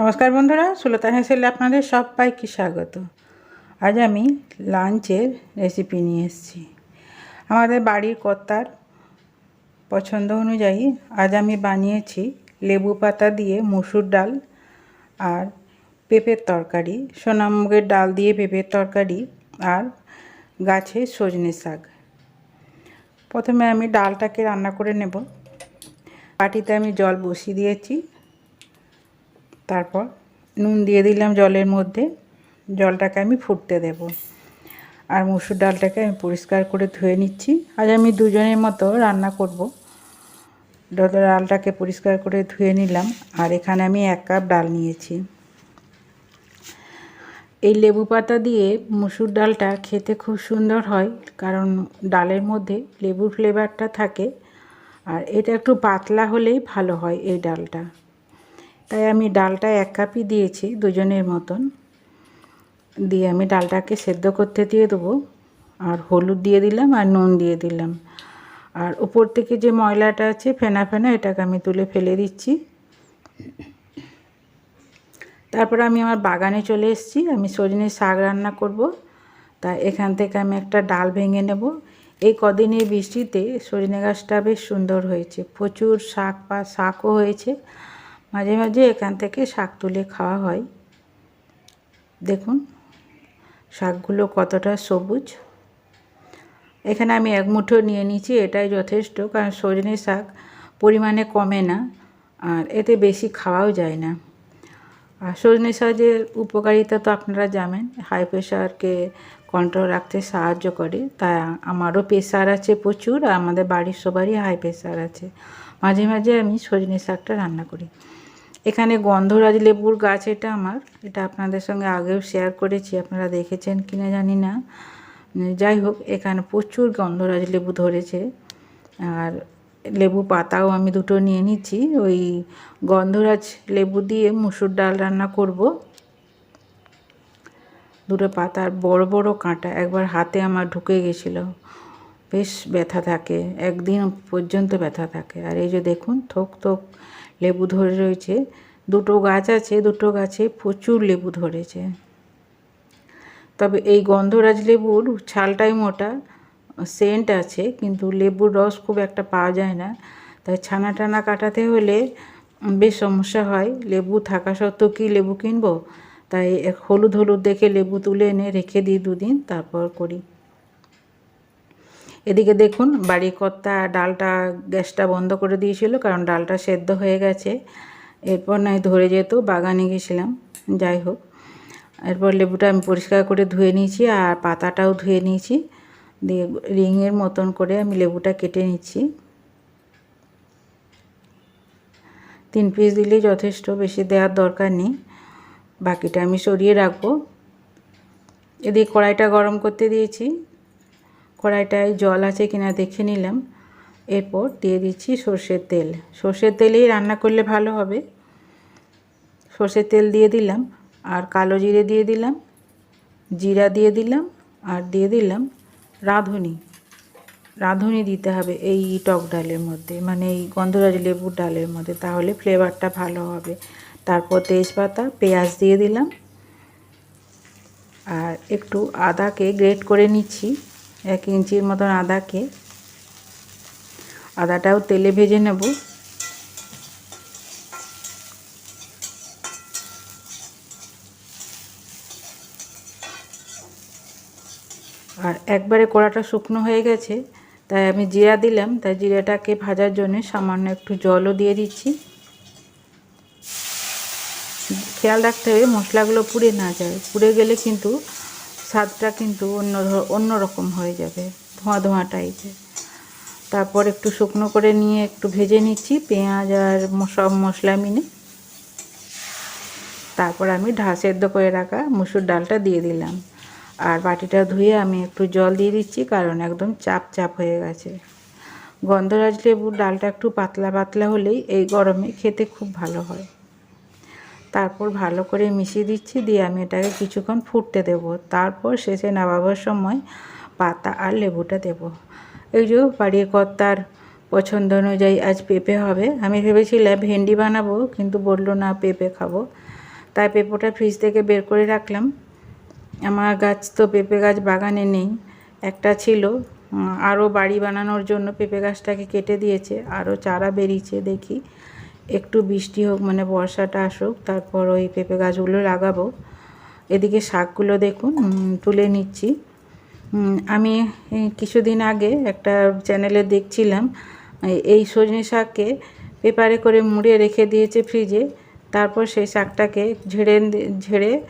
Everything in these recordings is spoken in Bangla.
নমস্কার বন্ধুরা, সুলতা হেসেলে আপনাদের সবাইকে স্বাগত। আজ আমি লাঞ্চের রেসিপি নিয়ে এসেছি। আমাদের বাড়ির কর্তার পছন্দ অনুযায়ী আজ আমি বানিয়েছি লেবু পাতা দিয়ে মুসুর ডাল আর পেঁপের তরকারি, সোনামুগের ডাল দিয়ে পেঁপের তরকারি আর গাছে সজনে শাক। প্রথমে আমি ডালটাকে রান্না করে নেব। বাটিতে আমি জল বসিয়ে দিয়েছি। তারপর নুন দিয়ে দিলাম জলের মধ্যে। জলটাকে আমি ফুটতে দেব। আর মুসুর ডালটাকে আমি পরিষ্কার করে ধুয়ে নিচ্ছি। আজ আমি দুজনের মতো রান্না করব। ডালটাকে পরিষ্কার করে ধুয়ে নিলাম। আর এখানে আমি এক কাপ ডাল নিয়েছি। এই লেবু পাতা দিয়ে মুসুর ডালটা খেতে খুব সুন্দর হয়। কারণ ডালের মধ্যে লেবুর ফ্লেভারটা থাকে। আর এটা একটু পাতলা হলেই ভালো হয় এই ডালটা। তাই আমি ডালটা এক কাপই দিয়েছি দুজনের মতন। দিয়ে আমি ডালটাকে সেদ্ধ করতে দিয়ে দেবো। আর হলুদ দিয়ে দিলাম আর নুন দিয়ে দিলাম। আর উপর থেকে যে ময়লাটা আছে ফেনা ফেনা, এটাকে আমি তুলে ফেলে দিচ্ছি। তারপর আমি আমার বাগানে চলে এসেছি। আমি সজনে শাক রান্না করব। তা এখান থেকে আমি একটা ডাল ভেঙে নেব। এই কদিনের বৃষ্টিতে সজনে গাছটা বেশ সুন্দর হয়েছে। প্রচুর শাক বা শাকও হয়েছে। মাঝে মাঝে এখান থেকে শাক তুলে খাওয়া হয়। দেখুন, শাকগুলো কতটা সবুজ। এখানে আমি এক মুঠো নিয়ে নিচ্ছি এটাই যথেষ্ট, কারণ সজনে শাক পরিমাণে কমে না, আর এতে বেশি খাওয়াও যায় না। আর সজনে শাকের উপকারিতা তো আপনারা জানেন, হাই প্রেশারকে কন্ট্রোল রাখতে সাহায্য করে, তাই আমারও প্রেশার আছে প্রচুর, আর আমাদের বাড়ির সবারই হাই প্রেশার আছে। মাঝে মাঝে আমি সজনে শাকটা রান্না করি। এখানে গন্ধরাজ লেবুর গাছ এটা আমার। এটা আপনাদের সঙ্গে আগেও শেয়ার করেছি, আপনারা দেখেছেন কিনা জানি না। যাই হোক, এখানে প্রচুর গন্ধরাজ লেবু ধরেছে। আর লেবু পাতাও আমি দুটো নিয়ে নিচ্ছি। ওই গন্ধরাজ লেবু দিয়ে মুসুর ডাল রান্না করব। দুটো পাতার বড় বড় কাঁটা, একবার হাতে আমার ঢুকে গেছিল। বেশ ব্যথা থাকে, একদিন পর্যন্ত ব্যথা থাকে। আর এই যে দেখুন, থোক থোক লেবু ধরে রয়েছে। দুটো গাছ আছে, দুটো গাছে প্রচুর লেবু ধরেছে। তবে এই গন্ধরাজ লেবুর ছালটাই মোটা, সেন্ট আছে, কিন্তু লেবুর রস খুব একটা পাওয়া যায় না। তাই ছানা টানা কাটাতে হলে বেশ সমস্যা হয়। লেবু থাকা সত্ত্বেও কি লেবু কিনবো? তাই হলুদ হলুদ দেখে লেবু তুলে এনে রেখে দিই দুদিন, তারপর করি। এদিকে দেখুন বাড়ি কর্তা ডালটা গ্যাসটা বন্ধ করে দিয়েছিল, কারণ ডালটা সেদ্ধ হয়ে গেছে। এরপর নয়, ধরে যেত বাগানে গেছিলাম, যাই হোক। এরপর লেবুটা আমি পরিষ্কার করে ধুয়ে নিয়েছি আর পাতাটাও ধুয়ে নিয়েছি। দিয়ে রিংয়ের মতন করে আমি লেবুটা কেটে নিচ্ছি। তিন পিস দিলেই যথেষ্ট, বেশি দেওয়ার দরকার নেই। বাকিটা আমি সরিয়ে রাখব। এদিকে কড়াইটা গরম করতে দিয়েছি। কড়াইটায় জল আছে কিনা দেখে নিলাম। এরপর দিয়ে দিচ্ছি সর্ষের তেল। সর্ষের তেলেই রান্না করলে ভালো হবে। সর্ষের তেল দিয়ে দিলাম, আর কালো জিরে দিয়ে দিলাম, জিরা দিয়ে দিলাম, আর দিয়ে দিলাম রাঁধুনি। রাঁধুনি দিতে হবে এই টক ডালের মধ্যে মানে এই গন্ধরাজ লেবুর ডালের মধ্যে, তাহলে ফ্লেভারটা ভালো হবে। তারপর তেজপাতা, পেঁয়াজ দিয়ে দিলাম, আর একটু আদাকে গ্রেট করে নিচ্ছি। এক ইঞ্চির মতন আদাকে, আদাটাও তেলে ভেজে নেব। আর একবারে কড়াটা শুকনো হয়ে গেছে, তাই আমি জিরা দিলাম। তাই জিরাটাকে ভাজার জন্য সামান্য একটু জলও দিয়ে দিচ্ছি। খেয়াল রাখতে হবে মশলাগুলো পুড়ে না যায়। পুড়ে গেলে কিন্তু স্বাদটা কিন্তু অন্য অন্য রকম হয়ে যাবে ধোঁয়া ধোঁয়া টাইপের তারপর একটু শুকনো করে নিয়ে একটু ভেজে নিচ্ছি, পেঁয়াজ আর সব মশলা মিনে তারপর আমি ঢা, সেদ্ধ করে রাখা মুসুর ডালটা দিয়ে দিলাম। আর বাটিটা ধুয়ে আমি একটু জল দিয়ে দিচ্ছি, কারণ একদম চাপ চাপ হয়ে গেছে। গন্ধরাজ লেবুর ডালটা একটু পাতলা পাতলা হলেই এই গরমে খেতে খুব ভালো হয়। তারপর ভালো করে মিশিয়ে দিচ্ছি, দিয়ে আমি এটাকে কিছুক্ষণ ফুটতে দেব। তারপর শেষে নামাবার সময় পাতা আর লেবুটা দেব। এই যে বাড়ির কর্তার পছন্দ অনুযায়ী আজ পেঁপে হবে। আমি ভেবেছিলাম ভেন্ডি বানাবো, কিন্তু বলল, না, পেঁপে খাব। তাই পেঁপোটা ফ্রিজ থেকে বের করে রাখলাম। আমার গাছ তো পেঁপে গাছ বাগানে নেই। একটা ছিল। আরও বাড়ি বানানোর জন্য পেঁপে গাছটাকে কেটে দিয়েছে। আরও চারা বেরিয়েছে দেখি। একটু বৃষ্টি হোক মানে বর্ষাটা আসুক, তারপর ওই পেঁপে গাছগুলো লাগাবো। এদিকে শাকগুলো দেখুন তুলে নিচ্ছি। আমি কিছুদিন আগে একটা চ্যানেলে দেখছিলাম এই- সজনে শাককে পেপারে করে মুড়ে রেখে দিয়েছে ফ্রিজে, তারপর সেই শাকটাকে ঝেড়ে ঝেড়ে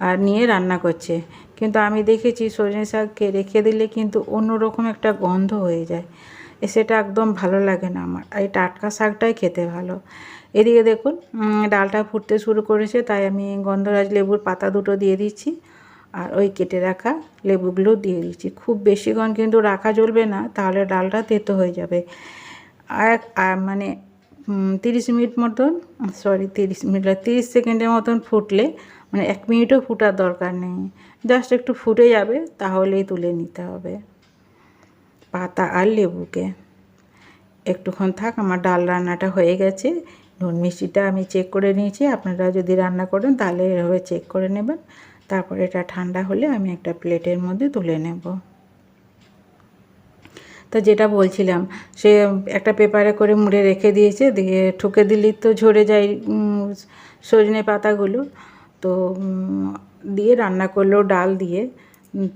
আর নিয়ে রান্না করছে। কিন্তু আমি দেখেছি সজনে শাককে রেখে দিলে কিন্তু অন্যরকম একটা গন্ধ হয়ে যায়। সেটা একদম ভালো লাগে না আমার। এই টাটকা শাকটাই খেতে ভালো। এদিকে দেখুন ডালটা ফুটতে শুরু করেছে, তাই আমি গন্ধরাজ লেবুর পাতা দুটো দিয়ে দিচ্ছি আর ওই কেটে রাখা লেবুগুলো দিয়ে দিচ্ছি। খুব বেশিক্ষণ কিন্তু রাখা চলবে না, তাহলে ডালটা তেতো হয়ে যাবে। এক মানে তিরিশ মিনিট মতন, সরি, তিরিশ মিনিট তিরিশ সেকেন্ডের মতন ফুটলে মানে এক মিনিটও ফুটার দরকার নেই। জাস্ট একটু ফুটে যাবে, তাহলেই তুলে নিতে হবে। পাতা আর লেবুকে। একটুক্ষণ থাক, আমার ডাল রান্নাটা হয়ে গেছে। নুন মিষ্টিটা আমি চেক করে নিয়েছি। আপনারা যদি রান্না করেন তাহলে এভাবে চেক করে নেবেন। তারপর এটা ঠান্ডা হলে আমি একটা প্লেটের মধ্যে তুলে নেব। তো যেটা বলছিলাম, সে একটা পেপারে করে মুড়ে রেখে দিয়েছে, দিয়ে ঠুকে দিলেই তো ঝরে যায় সজনে পাতাগুলো। তো দিয়ে রান্না করল ডাল দিয়ে।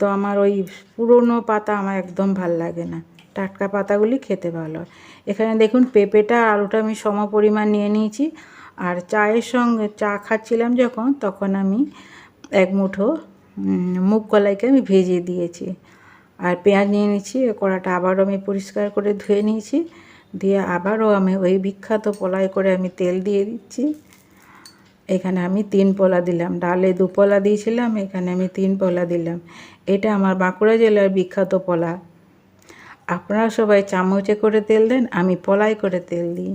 তো আমার ওই পুরনো পাতা আমার একদম ভালো লাগে না। টাটকা পাতাগুলি খেতে ভালো হয়। এখানে দেখুন পেঁপেটা আলুটা আমি সম পরিমাণ নিয়ে নিয়েছি। আর চায়ের সঙ্গে চা খাচ্ছিলাম যখন, তখন আমি এক মুঠো মুগ কলাইকে আমি ভেজে দিয়েছি। আর পেঁয়াজ নিয়ে নিচ্ছি কড়াটা আবারও আমি পরিষ্কার করে ধুয়ে নিয়েছি। দিয়ে আবারও আমি ওই বিখ্যাত পলাই করে আমি তেল দিয়ে দিচ্ছি। এখানে আমি তিন পোলা দিলাম। ডালে দু পোলা দিয়েছিলাম, এখানে আমি তিন পোলা দিলাম। এটা আমার বাঁকুড়া জেলার বিখ্যাত পোলা। আপনারা সবাই চামচে করে তেল দেন, আমি পলাই করে তেল দিই।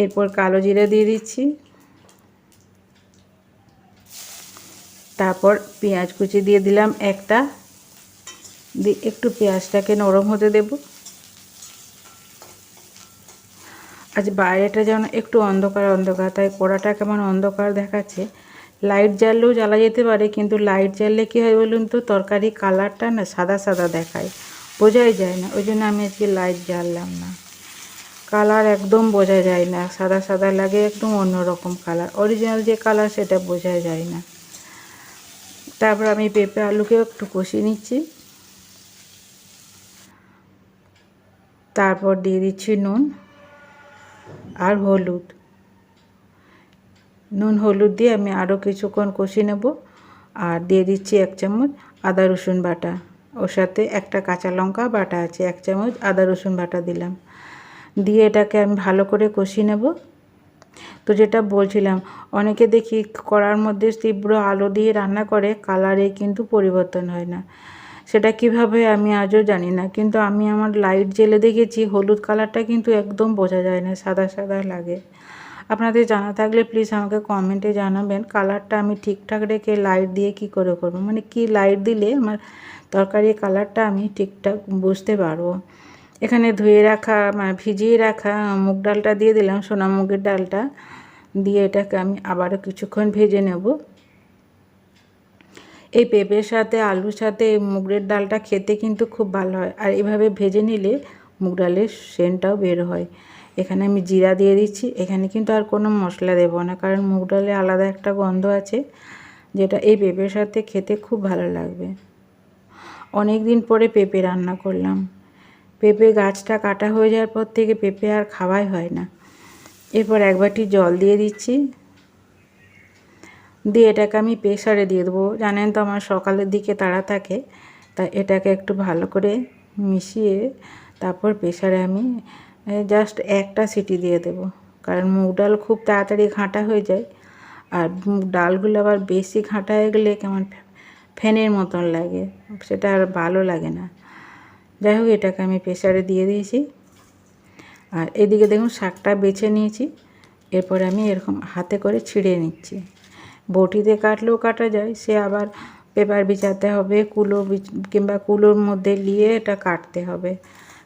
এরপর কালো জিরে দিয়ে দিচ্ছি। তারপর পেঁয়াজ কুচি দিয়ে দিলাম একটা। দিয়ে একটু পেঁয়াজটাকে নরম হতে দেব। আজ বাইরেটা যেন একটু অন্ধকার অন্ধকার। তাই কড়াটা কেমন অন্ধকার দেখাচ্ছে। লাইট জ্বাললেও জ্বালা যেতে পারে, কিন্তু লাইট জ্বাললে কী হয় বলুন তো? তরকারি কালারটা না সাদা সাদা দেখায়। বোঝাই যায় না, ওই জন্য আমি আজকে লাইট জ্বাললাম না। কালার একদম বোঝা যায় না, সাদা সাদা লাগে একদম অন্যরকম কালার। অরিজিনাল যে কালার সেটা বোঝা যায় না। তারপর আমি পেঁপে, আলুকেও একটু কষিয়ে নিচ্ছি। তারপর দিয়ে দিচ্ছি নুন। আর হলুদ। নুন, হলুদ দিয়ে আমি আরও কিছুক্ষণ কষিয়ে নেব আর দিয়ে দিচ্ছি এক চামচ আদা, রসুন বাটা। ওর সাথে একটা কাঁচা লঙ্কা বাটা আছে, এক চামচ আদা, রসুন বাটা দিলাম। দিয়ে এটাকে আমি ভালো করে কষিয়ে নেব। তো যেটা বলছিলাম, অনেকে দেখি কড়ার মধ্যে তীব্র আলো দিয়ে রান্না করে, কালারে কিন্তু পরিবর্তন হয় না। সেটা কীভাবে আমি আজও জানি না, কিন্তু আমি আমার লাইট জেলে দেখেছি, হলুদ কালারটা কিন্তু একদম বোঝা যায় না, সাদা সাদা লাগে। আপনাদের জানা থাকলে প্লিজ আমাকে কমেন্টে জানাবেন কালারটা আমি ঠিকঠাক রেখে লাইট দিয়ে কি করে করব? মানে কি লাইট দিলে আমার তরকারি কালারটা আমি ঠিকঠাক বুঝতে পারব? এখানে ধুয়ে রাখা মানে ভিজিয়ে রাখা মুগ ডালটা দিয়ে দিলাম, সোনা মুগের ডালটা, দিয়ে এটাকে আমি আবারও কিছুক্ষণ ভেজে নেব। এই পেঁপের সাথে, আলুর সাথে মুগের ডালটা খেতে কিন্তু খুব ভালো হয়। আর এভাবে ভেজে নিলে মুগ ডালের সেন্টটাও বের হয়। এখানে আমি জিরা দিয়ে দিচ্ছি। এখানে কিন্তু আর কোনো মশলা দেবো না, কারণ মুগ ডালে আলাদা একটা গন্ধ আছে, যেটা এই পেঁপের সাথে খেতে খুব ভালো লাগবে। অনেক দিন পরে পেঁপে রান্না করলাম। পেঁপে গাছটা কাটা হয়ে যাওয়ার পর থেকে পেঁপে আর খাওয়াই হয় না। এরপর এক বাটি জল দিয়ে দিচ্ছি। দিয়ে এটাকে আমি প্রেসারে দিয়ে দেবো। জানেন তো আমার সকালের দিকে তাড়া থাকে, তা এটাকে একটু ভালো করে মিশিয়ে তারপর প্রেসারে আমি জাস্ট একটা সিটি দিয়ে দেব। কারণ মুগ ডাল খুব তাড়াতাড়ি ঘাঁটা হয়ে যায়, আর মুগ ডালগুলো আবার বেশি ঘাঁটা হয়ে গেলে কেমন ফ্যানের মতন লাগে, সেটা আর ভালো লাগে না। যাই হোক, এটাকে আমি প্রেসারে দিয়ে দিয়েছি। আর এদিকে দেখুন, শাকটা বেছে নিয়েছি, এরপর আমি এরকম হাতে করে ছিঁড়ে নিচ্ছি। বটিতে কাটলেও কাটা যায়, সে আবার পেপার বিছাতে হবে, কুলো কিংবা কুলোর মধ্যে নিয়ে এটা কাটতে হবে।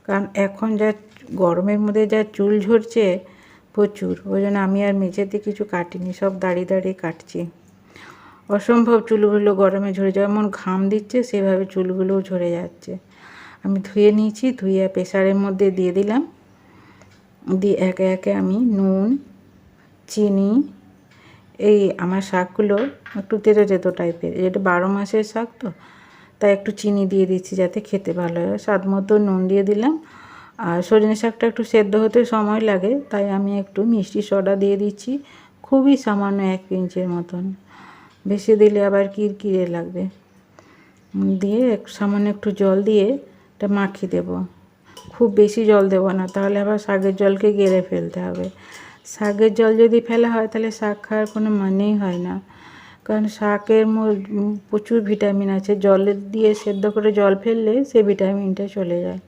কারণ এখন যা গরমের মধ্যে যা চুল ঝরছে প্রচুর, ওই জন্য আমি আর মেঝেতে কিছু কাটিনি, সব দাঁড়িয়ে দাঁড়িয়ে কাটছি। অসম্ভব চুলগুলো গরমে ঝরে যেমন ঘাম দিচ্ছে, সেভাবে চুলগুলোও ঝরে যাচ্ছে। আমি ধুয়ে নিয়েছি, ধুয়ে প্রেসারের মধ্যে দিয়ে দিলাম। দিয়ে একে একে আমি নুন, চিনি এই আমার শাকগুলো একটু তেতো তেতো টাইপের এটা বারো মাসের শাক তো, তাই একটু চিনি দিয়ে দিচ্ছি যাতে খেতে ভালো হয়। স্বাদ মতো নুন দিয়ে দিলাম। আর সজনে শাকটা একটু সেদ্ধ হতে সময় লাগে, তাই আমি একটু মিষ্টি সোডা দিয়ে দিচ্ছি। খুবই সামান্য এক পিঞ্চের মতন। বেশি দিলে আবার কিরকিরে লাগবে। দিয়ে এক, সামান্য একটু জল দিয়ে এটা মাখিয়ে দেব। খুব বেশি জল দেবো না, তাহলে আবার শাকের জলকে গেড়ে ফেলতে হবে। শাকের জল যদি ফেলা হয়, তাহলে শাক খাওয়ার কোনো মানেই হয় না। কারণ শাকের প্রচুর ভিটামিন আছে। জলে দিয়ে সেদ্ধ করে জল ফেললে সে ভিটামিনটা চলে যায়।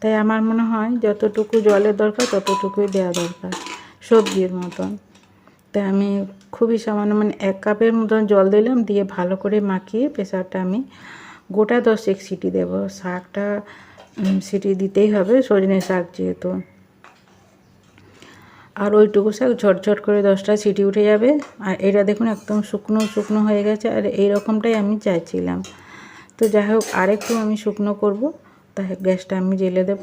তাই আমার মনে হয় যতটুকু জলের দরকার, ততটুকুই দেওয়া দরকার, সবজির মতন। তাই আমি খুবই সামান্য মানে এক কাপের মতন জল দিলাম, দিয়ে ভালো করে মাখিয়ে প্রেশারটা আমি গোটা দশেক সিটি দেব। শাকটা সিটি দিতেই হবে, সজনে শাক যেহেতু। আর ওইটুকু শাক ঝটঝট করে দশটা সিটি উঠে যাবে। আর এটা দেখুন একদম শুকনো শুকনো হয়ে গেছে আর এই রকমটাই আমি চাইছিলাম। তো যাই হোক, আরেকটু আমি শুকনো করব তাই গ্যাসটা আমি জেলে দেব।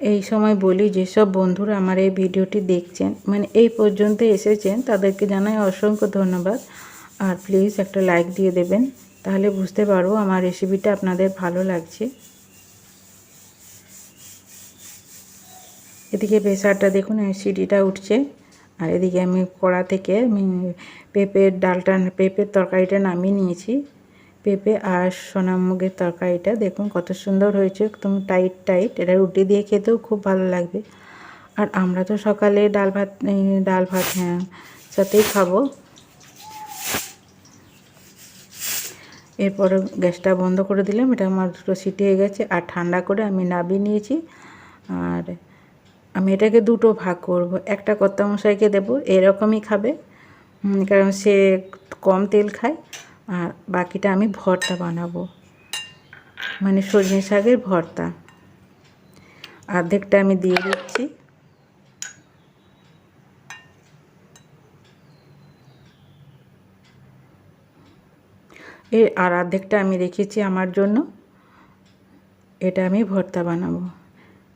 এই সময় বলি, যেসব বন্ধুরা আমার এই ভিডিওটি দেখছেন মানে এই পর্যন্ত এসেছেন, তাদেরকে জানাই অসংখ্য ধন্যবাদ। আর প্লিজ একটা লাইক দিয়ে দেবেন, তাহলে বুঝতে পারব আমার রেসিপিটা আপনাদের ভালো লাগছে। এদিকে প্রেশারটা দেখুন সিটিটা উঠছে। আর এদিকে আমি কড়া থেকে, আমি পেঁপের ডালটা, পেঁপের তরকারিটা নামিয়ে নিয়েছি। পেঁপে আর সোনামুগের তরকারিটা দেখুন কত সুন্দর হয়েছে, একদম টাইট টাইট। এটা রুটি দিয়ে খেতেও খুব ভালো লাগবে। আর আমরা তো সকালে ডাল ভাত ডাল ভাত হ্যাঁ সাথেই খাব। এরপরে গ্যাসটা বন্ধ করে দিলাম, এটা আমার দুটো সিটি হয়ে গেছে। আর ঠান্ডা করে আমি নাবিয়ে নিয়েছি। আর আমি এটাকে দুটো ভাগ করব। একটা কর্তা মশাইকে দেবো, এরকমই খাবে। কারণ সে কম তেল খায়, আর বাকিটা আমি ভর্তা বানাবো। মানে সজনে শাকের ভর্তা। অর্ধেকটা আমি দিয়ে দিচ্ছি। এর আর অর্ধেকটা আমি রেখেছি আমার জন্য। এটা আমি ভর্তা বানাবো।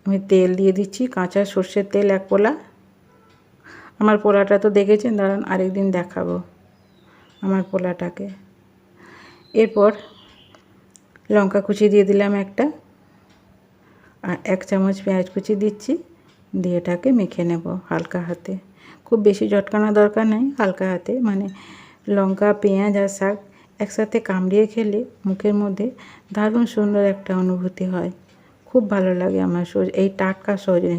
আমি তেল দিয়ে দিচ্ছি, কাঁচা সর্ষের তেল এক পোলা। আমার পোলাটা তো দেখেছেন, দাঁড়ান আরেকদিন দেখাবো আমার পোলাটাকে। এরপর লঙ্কা কুচি দিয়ে দিলাম একটা, আর এক চামচ পেঁয়াজ কুচি দিচ্ছি, দিয়ে এটাকে মেখে নেব হালকা হাতে। খুব বেশি চটকানো দরকার নেই, হালকা হাতে মানে লঙ্কা, পেঁয়াজ আর শাক একসাথে কামড়িয়ে খেলে মুখের মধ্যে দারুণ সুন্দর একটা অনুভূতি হয়। খুব ভালো লাগে আমার সজ এই টাটকা সজনে।